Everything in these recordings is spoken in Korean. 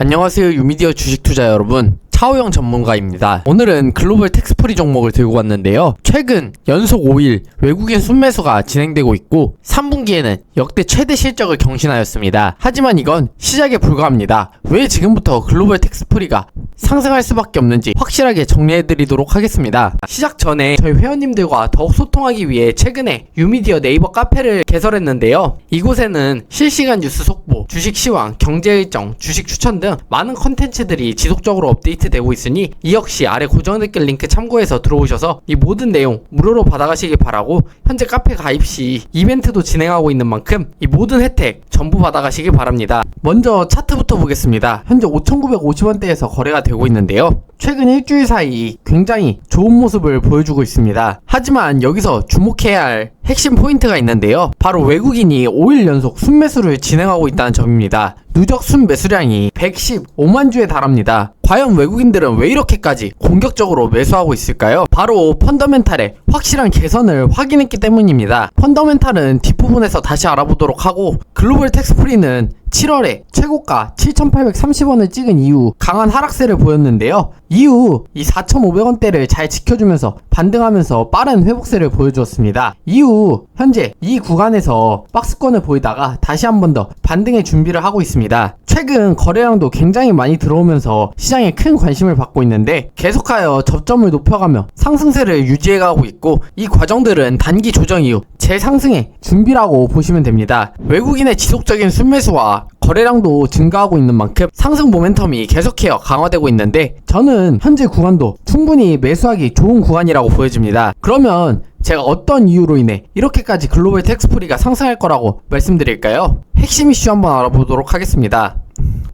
안녕하세요 유미디어 주식 투자 여러분 차오영 전문가입니다. 오늘은 글로벌 텍스프리 종목을 들고 왔는데요. 최근 연속 5일 외국인 순매수가 진행되고 있고 3분기에는 역대 최대 실적을 경신하였습니다. 하지만 이건 시작에 불과합니다. 왜 지금부터 글로벌 텍스프리가 상승할 수밖에 없는지 확실하게 정리해드리도록 하겠습니다. 시작 전에 저희 회원님들과 더욱 소통하기 위해 최근에 유미디어 네이버 카페를 개설했는데요. 이곳에는 실시간 뉴스 속보, 주식 시황, 경제 일정, 주식 추천 등 많은 컨텐츠들이 지속적으로 업데이트되고 있으니 이 역시 아래 고정 댓글 링크 참고해서 들어오셔서 이 모든 내용 무료로 받아가시길 바라고 현재 카페 가입 시 이벤트도 진행하고 있는 만큼 이 모든 혜택 전부 받아가시길 바랍니다. 먼저 차트부터 보겠습니다. 현재 5,950원대에서 거래가 되고 있는데요. 최근 일주일 사이 굉장히 좋은 모습을 보여주고 있습니다. 하지만 여기서 주목해야 할 핵심 포인트가 있는데요. 바로 외국인이 5일 연속 순매수를 진행하고 있다는 점입니다. 누적 순매수량이 115만 주에 달합니다. 과연 외국인들은 왜 이렇게까지 공격적으로 매수하고 있을까요? 바로 펀더멘탈의 확실한 개선을 확인했기 때문입니다. 펀더멘탈은 뒷부분에서 다시 알아보도록 하고 글로벌 텍스프리는 7월에 최고가 7,830원을 찍은 이후 강한 하락세를 보였는데요. 이후 이 4,500원대를 잘 지켜주면서 반등하면서 빠른 회복세를 보여주었습니다. 이후 현재 이 구간에서 박스권을 보이다가 다시 한 번 더 반등의 준비를 하고 있습니다. 최근 거래량도 굉장히 많이 들어오면서 시장에 큰 관심을 받고 있는데 계속하여 접점을 높여가며 상승세를 유지해가고 있고 이 과정들은 단기 조정 이후 재상승의 준비라고 보시면 됩니다. 외국인의 지속적인 순매수와 거래량도 증가하고 있는 만큼 상승 모멘텀이 계속해요 강화되고 있는데 저는 현재 구간도 충분히 매수하기 좋은 구간이라고 보여집니다. 그러면 제가 어떤 이유로 인해 이렇게까지 글로벌 텍스프리가 상승할 거라고 말씀드릴까요? 핵심 이슈 한번 알아보도록 하겠습니다.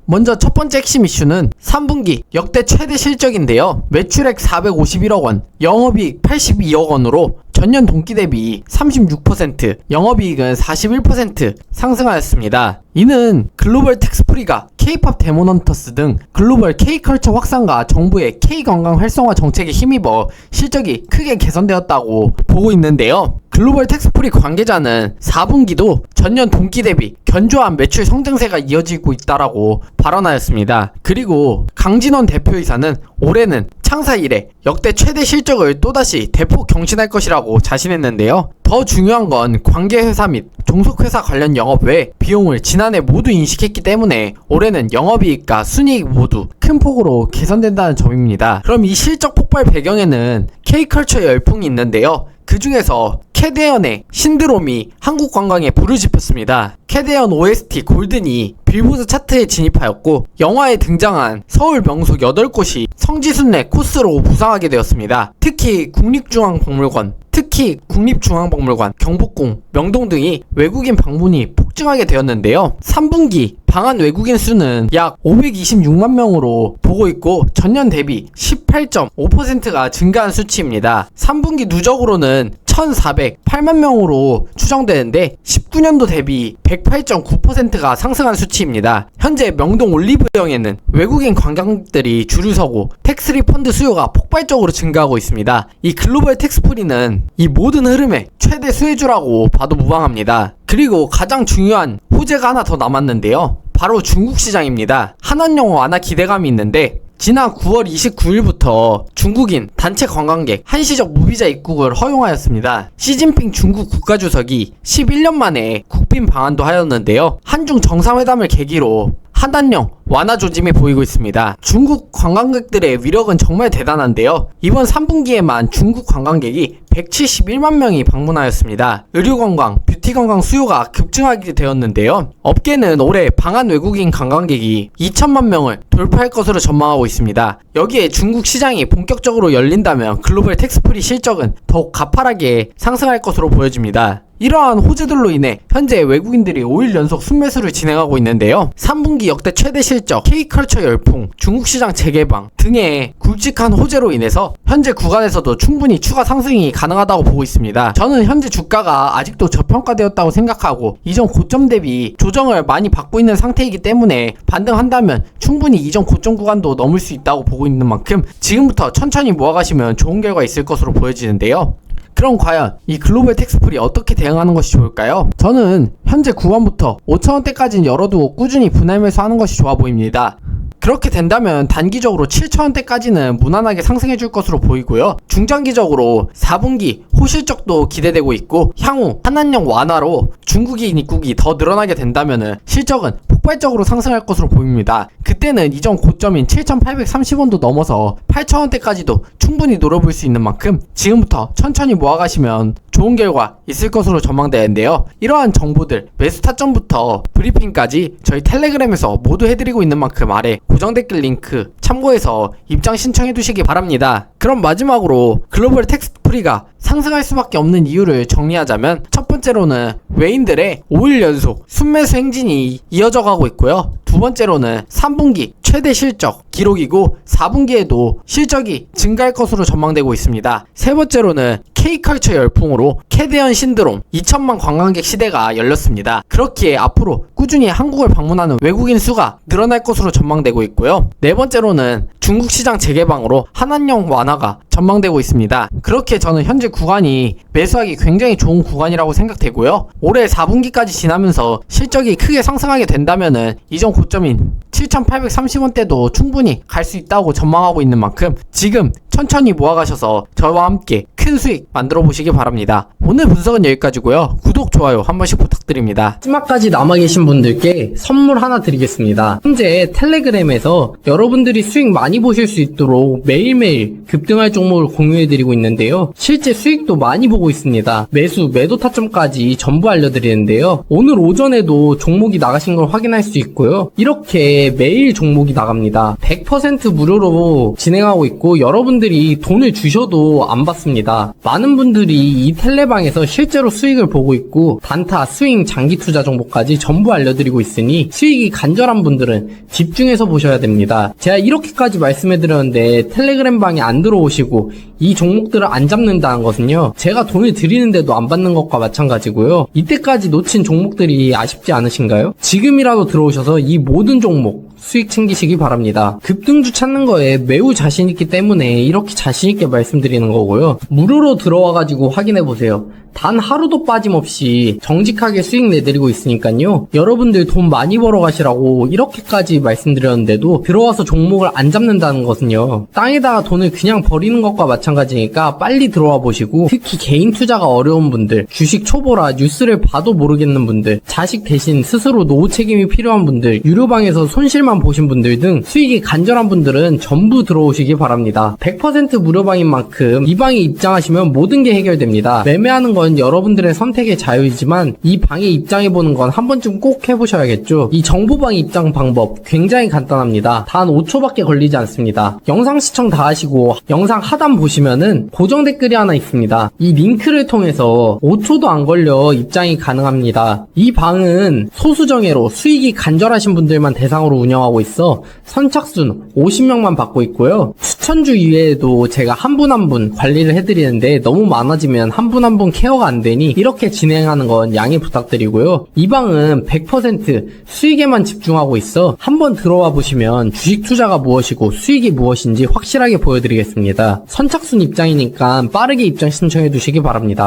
먼저 첫 번째 핵심 이슈는 3분기 역대 최대 실적인데요. 매출액 451억 원, 영업이익 82억 원으로 전년 동기 대비 36%, 영업이익은 41% 상승하였습니다. 이는 글로벌 텍스프리가 K-팝 데모넌터스 등 글로벌 K-컬처 확산과 정부의 K-건강 활성화 정책에 힘입어 실적이 크게 개선되었다고 보고 있는데요. 글로벌 텍스프리 관계자는 4분기도 전년 동기 대비 견조한 매출 성장세가 이어지고 있다라고 발언하였습니다. 그리고 강진원 대표이사는 올해는 창사 이래 역대 최대 실적을 또다시 대폭 경신할 것이라고 자신했는데요. 더 중요한 건 관계회사 및 종속회사 관련 영업 외 비용을 지난해 모두 인식했기 때문에 올해는 영업이익과 순이익 모두 큰 폭으로 개선된다는 점입니다. 그럼 이 실적 폭발 배경에는 K컬처 열풍이 있는데요. 그 중에서 캐데언의 신드롬이 한국 관광에 불을 지폈습니다. 캐데언 OST 골든이 빌보드 차트에 진입하였고 영화에 등장한 서울 명소 8곳이 성지순례 코스로 부상하게 되었습니다. 특히 국립중앙박물관, 특히 국립중앙박물관, 경복궁, 명동 등이 외국인 방문이 폭증하게 되었는데요. 3분기 방한 외국인 수는 약 526만 명으로 보고 있고 전년 대비 18.5%가 증가한 수치입니다. 3분기 누적으로는 1,408만 명으로 추정되는데 19년도 대비 108.9%가 상승한 수치입니다. 현재 명동 올리브영에는 외국인 관광객들이 줄을 서고 텍스 리 펀드 수요가 폭발적으로 증가하고 있습니다. 이 글로벌 텍스프리는 이 모든 흐름의 최대 수혜주라고 봐도 무방합니다. 그리고 가장 중요한 호재가 하나 더 남았는데요. 바로 중국 시장입니다. 한한영어 완화 기대감이 있는데 지난 9월 29일부터 중국인 단체 관광객 한시적 무비자 입국을 허용하였습니다. 시진핑 중국 국가주석이 11년 만에 국빈 방한도 하였는데요. 한중 정상회담을 계기로 한단령 완화 조짐이 보이고 있습니다. 중국 관광객들의 위력은 정말 대단한데요. 이번 3분기에만 중국 관광객이 171만 명이 방문하였습니다. 의료관광, 뷰티 관광 수요가 급증하게 되었는데요. 업계는 올해 방한 외국인 관광객이 2천만 명을 돌파할 것으로 전망하고 있습니다. 여기에 중국 시장이 본격적으로 열린다면 글로벌 텍스프리 실적은 더욱 가파르게 상승할 것으로 보여집니다. 이러한 호재들로 인해 현재 외국인들이 5일 연속 순매수를 진행하고 있는데요. 3분기 역대 최대 실적, K컬처 열풍, 중국 시장 재개방 등의 굵직한 호재로 인해서 현재 구간에서도 충분히 추가 상승이 가능하다고 보고 있습니다. 저는 현재 주가가 아직도 저평가되었다고 생각하고 이전 고점 대비 조정을 많이 받고 있는 상태이기 때문에 반등한다면 충분히 이전 고점 구간도 넘을 수 있다고 보고 있는 만큼 지금부터 천천히 모아가시면 좋은 결과 있을 것으로 보여지는데요. 그럼 과연 이 글로벌 텍스풀이 어떻게 대응하는 것이 좋을까요? 저는 현재 9원부터 5천원대까지는 열어두고 꾸준히 분할 매수하는 것이 좋아 보입니다. 그렇게 된다면 단기적으로 7천원대까지는 무난하게 상승해 줄 것으로 보이고요. 중장기적으로 4분기 호실적도 기대되고 있고 향후 한한령 완화로 중국인 입국이 더 늘어나게 된다면 실적은 폭발적으로 상승할 것으로 보입니다. 그때는 이전 고점인 7,830원도 넘어서 8,000원대까지도 충분히 노려볼 수 있는 만큼 지금부터 천천히 모아가시면 좋은 결과 있을 것으로 전망되는데요. 이러한 정보들 매수 타점부터 브리핑까지 저희 텔레그램에서 모두 해드리고 있는 만큼 아래 고정 댓글 링크 참고해서 입장 신청해 두시기 바랍니다. 그럼 마지막으로 글로벌 텍스트 프리가 상승할 수밖에 없는 이유를 정리하자면 첫 번째로는 외인들의 5일 연속 순매수 행진이 이어져 가고 있고요. 두 번째로는 3분기 최대 실적 기록이고 4분기에도 실적이 증가할 것으로 전망되고 있습니다. 세 번째로는 K컬처 열풍으로 캐대언 신드롬 2천만 관광객 시대가 열렸습니다. 그렇기에 앞으로 꾸준히 한국을 방문하는 외국인 수가 늘어날 것으로 전망되고 있고요. 네 번째로는 중국 시장 재개방으로 한한령 완화가 전망되고 있습니다. 그렇게 저는 현재 구간이 매수하기 굉장히 좋은 구간이라고 생각되고요. 올해 4분기까지 지나면서 실적이 크게 상승하게 된다면은 이전 고점인 7,830원 대도 충분히 갈 수 있다고 전망하고 있는 만큼 지금 천천히 모아가셔서 저와 함께 큰 수익 만들어 보시기 바랍니다. 오늘 분석은 여기까지고요. 구독, 좋아요 한 번씩 부탁드립니다. 마지막까지 남아 계신 분들께 선물 하나 드리겠습니다. 현재 텔레그램에서 여러분들이 수익 많이 보실 수 있도록 매일매일 급등할 종목을 공유해드리고 있는데요. 실제 수익도 많이 보고 있습니다. 매수, 매도 타점까지 전부 알려드리는데요. 오늘 오전에도 종목이 나가신 걸 확인할 수 있고요. 이렇게 매일 종목이 나갑니다. 100% 무료로 진행하고 있고 여러분들이 돈을 주셔도 안 받습니다. 많은 분들이 이 텔레방에서 실제로 수익을 보고 있고 단타, 스윙, 장기 투자 정보까지 전부 알려드리고 있으니 수익이 간절한 분들은 집중해서 보셔야 됩니다. 제가 이렇게까지 말씀해드렸는데 텔레그램 방에 안 들어오시고 이 종목들을 안 잡는다는 것은요. 제가 돈을 드리는데도 안 받는 것과 마찬가지고요. 이때까지 놓친 종목들이 아쉽지 않으신가요? 지금이라도 들어오셔서 이 모든 종목 수익 챙기시기 바랍니다. 급등주 찾는 거에 매우 자신 있기 때문에 이렇게 자신 있게 말씀드리는 거고요. 무료로 들어와 가지고 확인해 보세요. 단 하루도 빠짐없이 정직하게 수익 내드리고 있으니까요. 여러분들 돈 많이 벌어 가시라고 이렇게까지 말씀드렸는데도 들어와서 종목을 안 잡는다는 것은요. 땅에다가 돈을 그냥 버리는 것과 마찬가지니까 빨리 들어와 보시고 특히 개인 투자가 어려운 분들, 주식 초보라 뉴스를 봐도 모르겠는 분들, 자식 대신 스스로 노후 책임이 필요한 분들, 유료방에서 손실만 보신 분들 등 수익이 간절한 분들은 전부 들어오시기 바랍니다. 100% 무료방인 만큼 이 방에 입장하시면 모든 게 해결됩니다. 매매하는 건 여러분들의 선택의 자유이지만 이 방에 입장해보는 건 한 번쯤 꼭 해보셔야겠죠. 이 정보방 입장 방법 굉장히 간단합니다. 단 5초밖에 걸리지 않습니다. 영상 시청 다 하시고 영상 하단 보시면은 고정 댓글이 하나 있습니다. 이 링크를 통해서 5초도 안 걸려 입장이 가능합니다. 이 방은 소수정예로 수익이 간절하신 분들만 대상으로 운영하고 있어 선착순 50명만 받고 있고요. 추천주 이외에도 제가 한 분 한 분 관리를 해드리는데 너무 많아지면 한 분 한 분 케 어가 안 되니 이렇게 진행하는 건 양해 부탁드리고요. 이 방은 100% 수익에만 집중하고 있어 한번 들어와 보시면 주식 투자가 무엇이고 수익이 무엇인지 확실하게 보여드리겠습니다. 선착순 입장이니까 빠르게 입장 신청해 두시기 바랍니다.